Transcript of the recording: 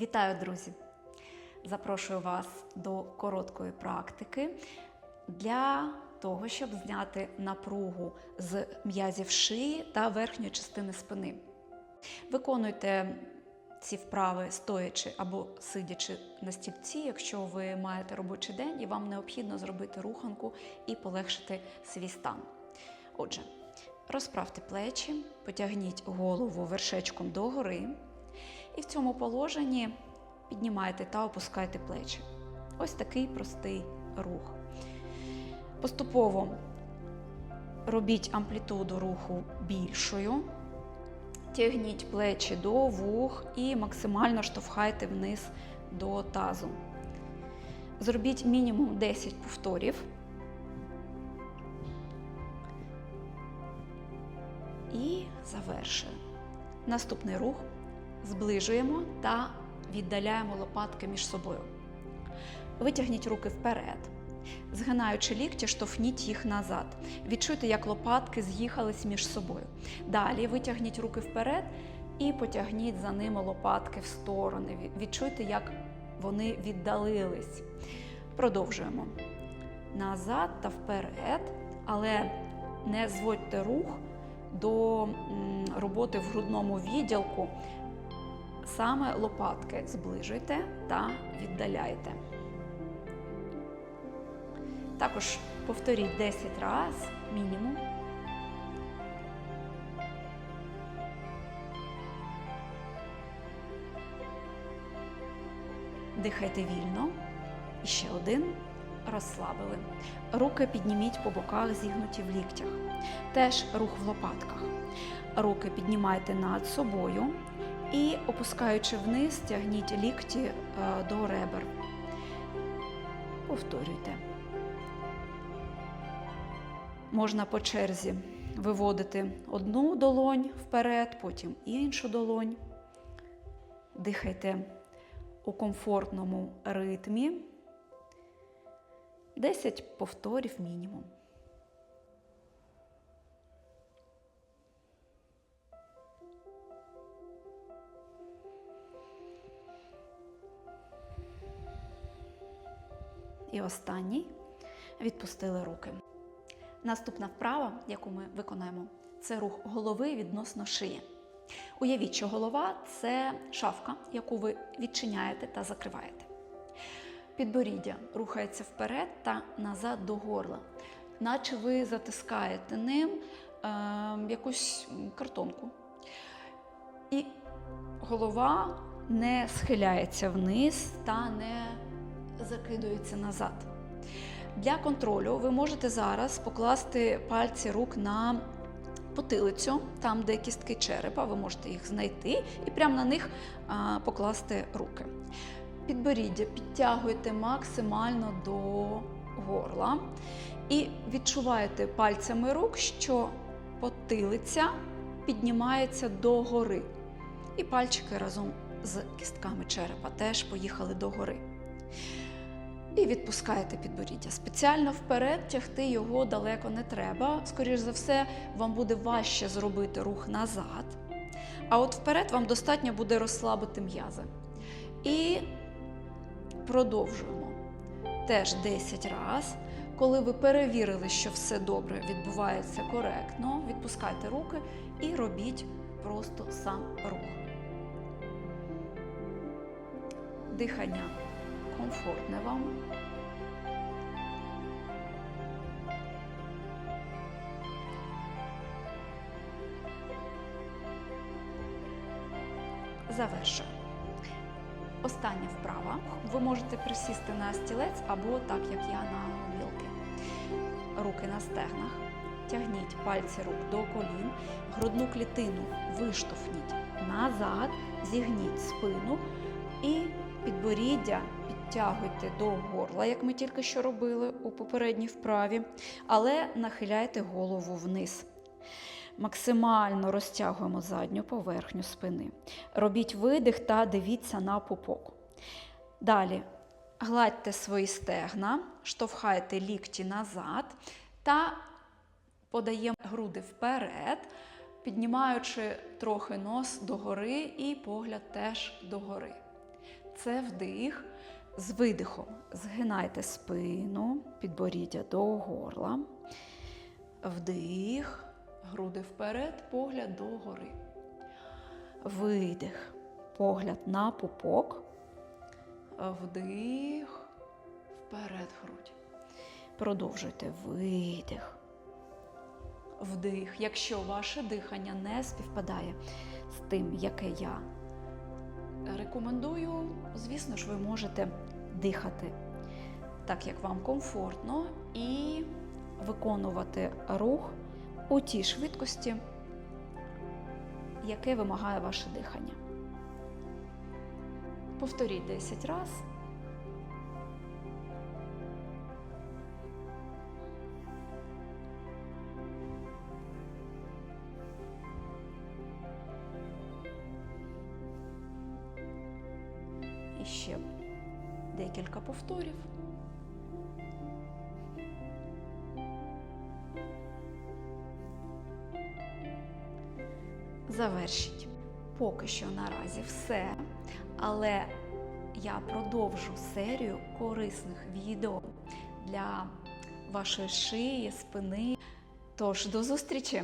Вітаю, друзі! Запрошую вас до короткої практики для того, щоб зняти напругу з м'язів шиї та верхньої частини спини. Виконуйте ці вправи стоячи або сидячи на стільці, якщо ви маєте робочий день і вам необхідно зробити руханку і полегшити свій стан. Отже, розправте плечі, потягніть голову вершечком догори. І в цьому положенні піднімайте та опускайте плечі. Ось такий простий рух. Поступово робіть амплітуду руху більшою. Тягніть плечі до вух і максимально штовхайте вниз до тазу. Зробіть мінімум 10 повторів. І завершуємо. Наступний рух зближуємо та віддаляємо лопатки між собою. Витягніть руки вперед. Згинаючи лікті, штовхніть їх назад. Відчуйте, як лопатки з'їхались між собою. Далі витягніть руки вперед і потягніть за ними лопатки в сторони. Відчуйте, як вони віддалились. Продовжуємо. Назад та вперед, але не зводьте рух до роботи в грудному відділку. Саме лопатки зближуйте та віддаляйте. Також повторіть 10 разів мінімум. Дихайте вільно. І ще один. Розслабили. Руки підніміть по боках, зігнуті в ліктях. Теж рух в лопатках. Руки піднімайте над собою і, опускаючи вниз, тягніть лікті е, до ребер. Повторюйте. Можна по черзі виводити одну долонь вперед, потім іншу долонь. Дихайте у комфортному ритмі. 10 повторів мінімум. І останній відпустили руки. Наступна вправа, яку ми виконаємо, це рух голови відносно шиї. Уявіть, що голова це шафка, яку ви відчиняєте та закриваєте. Підборіддя рухається вперед та назад до горла, наче ви затискаєте ним е, якусь картонку. І голова не схиляється вниз та не закидується назад. Для контролю ви можете зараз покласти пальці рук на потилицю, там, де кістки черепа, ви можете їх знайти і прямо на них покласти руки. Підборіддя підтягуєте максимально до горла і відчуваєте пальцями рук, що потилиця піднімається до гори. І пальчики разом з кістками черепа теж поїхали до гори. І відпускаєте підборіддя. Спеціально вперед тягти його далеко не треба. Скоріше за все, вам буде важче зробити рух назад. А от вперед вам достатньо буде розслабити м'язи. І продовжуємо. Теж 10 разів. Коли ви перевірили, що все добре відбувається коректно, відпускайте руки і робіть просто сам рух. Дихання комфортне вам. Завершую. Остання вправа. Ви можете присісти на стілець або так, як я на гомілки. Руки на стегнах. Тягніть пальці рук до колін, грудну клітину виштовхніть назад, зігніть спину і підборіддя підтягуйте до горла, як ми тільки що робили у попередній вправі, але нахиляйте голову вниз. Максимально розтягуємо задню поверхню спини. Робіть видих та дивіться на пупок. Далі гладьте свої стегна, штовхайте лікті назад та подаємо груди вперед, піднімаючи трохи нос догори і погляд теж догори. Це вдих. З видихом згинайте спину, підборіддя до горла. Вдих, груди вперед, погляд до гори. Видих, погляд на пупок. Вдих, вперед грудь. Продовжуйте видих. Вдих. Якщо ваше дихання не співпадає з тим, яке я рекомендую, звісно ж, ви можете дихати так, як вам комфортно, і виконувати рух у тій швидкості, яке вимагає ваше дихання. Повторіть 10 разів. Ще декілька повторів. Завершіть. Поки що наразі все, але я продовжу серію корисних відео для вашої шиї, спини. Тож до зустрічі!